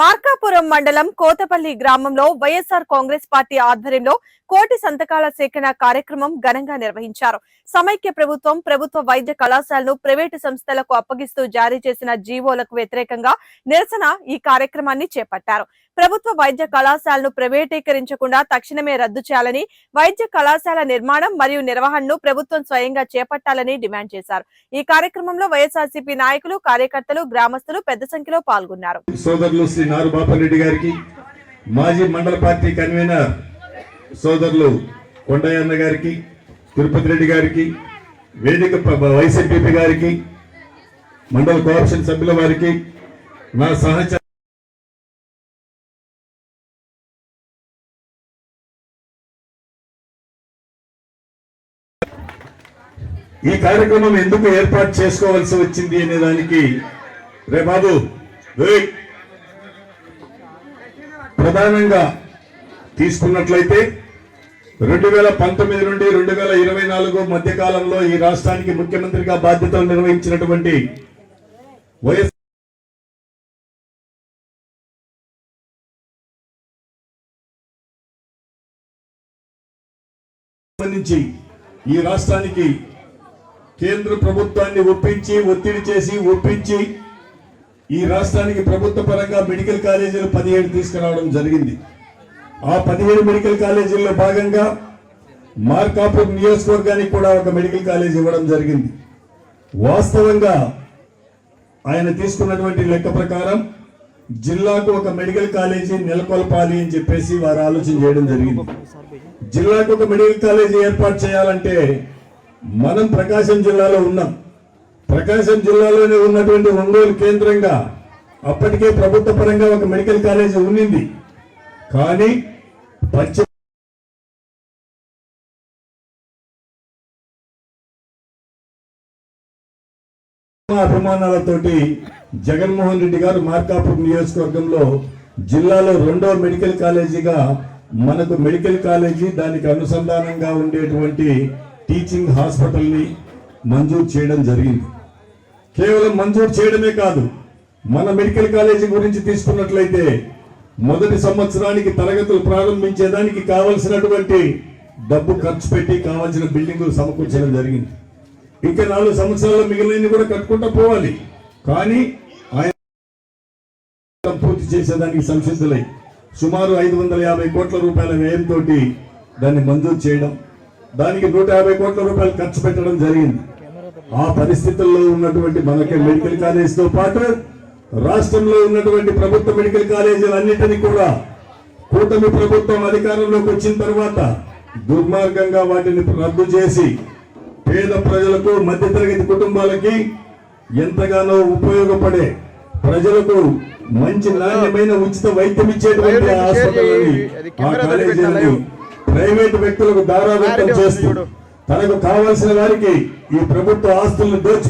మార్కాపురం మండలం కోతపల్లి గ్రామంలో వైఎస్ఆర్ కాంగ్రెస్ పార్టీ ఆధ్వర్యంలో కోటి సంతకాల సేకరణ కార్యక్రమం ఘనంగా నిర్వహించారు. సమైక్య ప్రభుత్వం ప్రభుత్వ వైద్య కళాశాలను ప్రైవేటు సంస్థలకు అప్పగిస్తూ జారీ చేసిన జీవోలకు వ్యతిరేకంగా నిరసన ఈ కార్యక్రమాన్ని చేపట్టారు. ప్రభుత్వ వైద్య కళాశాలను ప్రైవేటీకరించకుండా తక్షణమే రద్దు చేయాలని వైద్య కళాశాల నిర్మాణం మరియు నిర్వహణను ప్రభుత్వం స్వయంగా చేపట్టాలని డిమాండ్ చేశారు. ఈ కార్యక్రమంలో వైఎస్ఆర్సీపీ నాయకులు కార్యకర్తలు గ్రామస్తులు పెద్ద సంఖ్యలో పాల్గొన్నారు. సోదరులు శ్రీ నారు బాపరెడ్డి గారికి మాజీ మండల పార్టీ కన్వీనర్ సోదరులు కొండయ్యన్న గారికి తిరుపతి రెడ్డి గారికి వేదిక వైసీపీ గారికి మండల కోఆప్షన్ సభ్యుల వారికి నా సహచ ఈ కార్యక్రమం ఎందుకు ఏర్పాటు చేసుకోవాల్సి వచ్చింది అనే దానికి రే బాబు ప్రధానంగా తీసుకున్నట్లయితే రెండు వేల పంతొమ్మిది నుండి రెండు వేల ఇరవై నాలుగు మధ్య కాలంలో ఈ రాష్ట్రానికి ముఖ్యమంత్రిగా బాధ్యతలు నిర్వహించినటువంటి వైఎస్ సంబంధించి ఈ రాష్ట్రానికి కేంద్ర ప్రభుత్వాన్ని ఒప్పించి ఒత్తిడి చేసి ఒప్పించి ఈ రాష్ట్రానికి ప్రభుత్వ పరంగా మెడికల్ కాలేజీలు పదిహేడు తీసుకురావడం జరిగింది. ఆ పదిహేడు మెడికల్ కాలేజీల్లో భాగంగా మార్కాపూర్ నియోజకవర్గానికి కూడా ఒక మెడికల్ కాలేజ్ ఇవ్వడం జరిగింది. వాస్తవంగా ఆయన తీసుకున్నటువంటి లెక్క ప్రకారం జిల్లాకు ఒక మెడికల్ కాలేజీ నెలకొల్పాలి అని చెప్పేసి వారు ఆలోచన చేయడం జరిగింది. జిల్లాకు ఒక మెడికల్ కాలేజీ ఏర్పాటు చేయాలంటే మనం ప్రకాశం జిల్లాలో ఉన్నాం. ప్రకాశం జిల్లాలోనే ఉన్నటువంటి ఒంగోలు కేంద్రంగా అప్పటికే ప్రభుత్వ పరంగా ఒక మెడికల్ కాలేజీ ఉండింది కానీ పశ్చిమ అభిమానాలతోటి జగన్మోహన్ రెడ్డి గారు మార్కాపూర్ నియోజకవర్గంలో జిల్లాలో రెండో మెడికల్ కాలేజీగా మనకు మెడికల్ కాలేజీ దానికి అనుసంధానంగా ఉండేటువంటి టీచింగ్ హాస్పిటల్ని మంజూరు చేయడం జరిగింది. కేవలం మంజూరు చేయడమే కాదు మన మెడికల్ కాలేజీ గురించి తీసుకున్నట్లయితే మొదటి సంవత్సరానికి తరగతులు ప్రారంభించేదానికి కావలసినటువంటి డబ్బు ఖర్చు పెట్టి కావాల్సిన బిల్డింగులు సమకూర్చడం జరిగింది. ఇంకా నాలుగు సంవత్సరాల్లో మిగిలినవి కూడా కట్టుకుంటూ పోవాలి. కానీ ఆయన పూర్తి చేసేదానికి సంసిద్ధులై సుమారు ఐదు వందల యాభై కోట్ల రూపాయల వ్యయంతో దాన్ని మంజూరు చేయడం దానికి నూట యాభై కోట్ల రూపాయలు ఖర్చు పెట్టడం జరిగింది. ఆ పరిస్థితుల్లో ఉన్నటువంటి మనకి మెడికల్ కాలేజీతో పాటు రాష్ట్రంలో ఉన్నటువంటి ప్రభుత్వ మెడికల్ కాలేజీలన్నిటినీ కూడా కూటమి ప్రభుత్వం అధికారంలోకి వచ్చిన తర్వాత దుర్మార్గంగా వాటిని రద్దు చేసి పేద ప్రజలకు మధ్యతరగతి కుటుంబాలకి ఎంతగానో ఉపయోగపడే ప్రజలకు మంచి నాణ్యమైన ఉచిత వైద్యం ఇచ్చేటువంటి హాస్పిటల్ని ఆ కాలేజీలని ప్రైవేట్ వ్యక్తులకు దారాదత్తం చేస్తూ తనకు కావలసిన వారికి ఈ ప్రభుత్వ ఆస్తులను దోచి